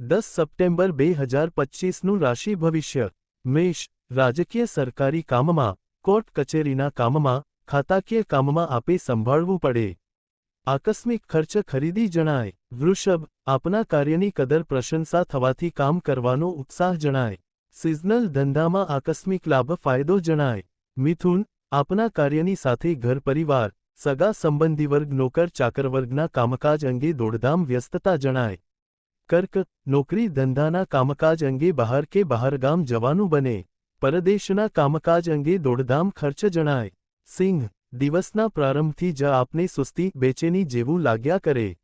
દસ સપ્ટેમ્બર બે હજાર પચીસનું રાશિ ભવિષ્ય. મેષ, રાજકીય સરકારી કામમાં, કોર્ટ કચેરીના કામમાં, ખાતાકીય કામમાં આપે સંભાળવું પડે. આકસ્મિક ખર્ચ ખરીદી જણાય. વૃષભ, આપના કાર્યની કદર પ્રશંસા થવાથી કામ કરવાનો ઉત્સાહ જણાય. સિઝનલ ધંધામાં આકસ્મિક લાભ ફાયદો જણાય. મિથુન, આપના કાર્યની સાથે ઘર પરિવાર, સગા સંબંધી વર્ગ, નોકર ચાકર વર્ગના કામકાજ અંગે દોડધામ વ્યસ્તતા જણાય. કર્ક, નોકરી ધંધાના કામકાજ અંગે બહાર કે બહારગામ જવાનું બને. પરદેશના કામકાજ અંગે દોડધામ ખર્ચ જણાય. સિંહ, દિવસના પ્રારંભથી જ આપને સુસ્તી, બેચેની જેવું લાગ્યા કરે.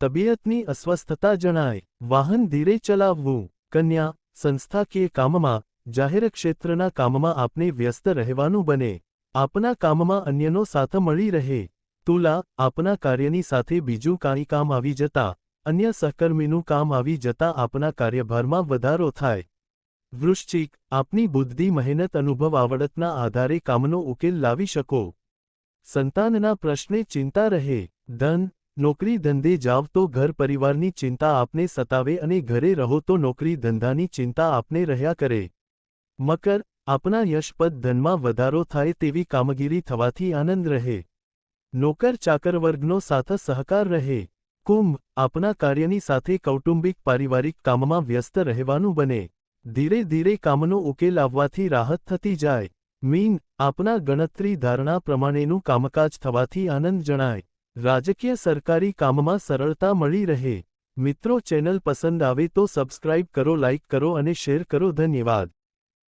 તબિયતની અસ્વસ્થતા જણાય. વાહન ધીરે ચલાવવું. કન્યા, સંસ્થાકીય કામમાં, જાહેર ક્ષેત્રના કામમાં આપને વ્યસ્ત રહેવાનું બને. આપના કામમાં અન્યનો સાથ મળી રહે. તુલા, આપના કાર્યની સાથે બીજું કાંઈ કામ આવી જતા અન્ય સહકર્મીનું કામ આવી જતાં આપના કાર્યભારમાં વધારો થાય. વૃશ્ચિક, આપની બુદ્ધિ, મહેનત, અનુભવ આવડતના આધારે કામનો ઉકેલ લાવી શકો. સંતાનના પ્રશ્ને ચિંતા રહે. ધન, નોકરી ધંધે જાવ તો ઘર પરિવારની ચિંતા આપને સતાવે અને ઘરે રહો તો નોકરી ધંધાની ચિંતા આપને રહ્યા કરે. મકર, આપના યશપદ ધનમાં વધારો થાય તેવી કામગીરી થવાથી આનંદ રહે. નોકર ચાકર વર્ગનો સાથ સહકાર રહે. કુંભ આપના કાર્યની સાથે કૌટુંબિક પારિવારિક કામમાં વ્યસ્ત રહેવાનું બને. ધીરે ધીરે કામનો ઉકેલ આવવાથી રાહત થતી જાય. મીન આપના ગણતરી ધારણા પ્રમાણેનું કામકાજ થવાથી આનંદ જણાય. રાજકીય સરકારી કામમાં સરળતા મળી રહે. મિત્રો ચેનલ પસંદ આવે તો સબસ્ક્રાઇબ કરો, લાઇક કરો અને શેર કરો. ધન્યવાદ.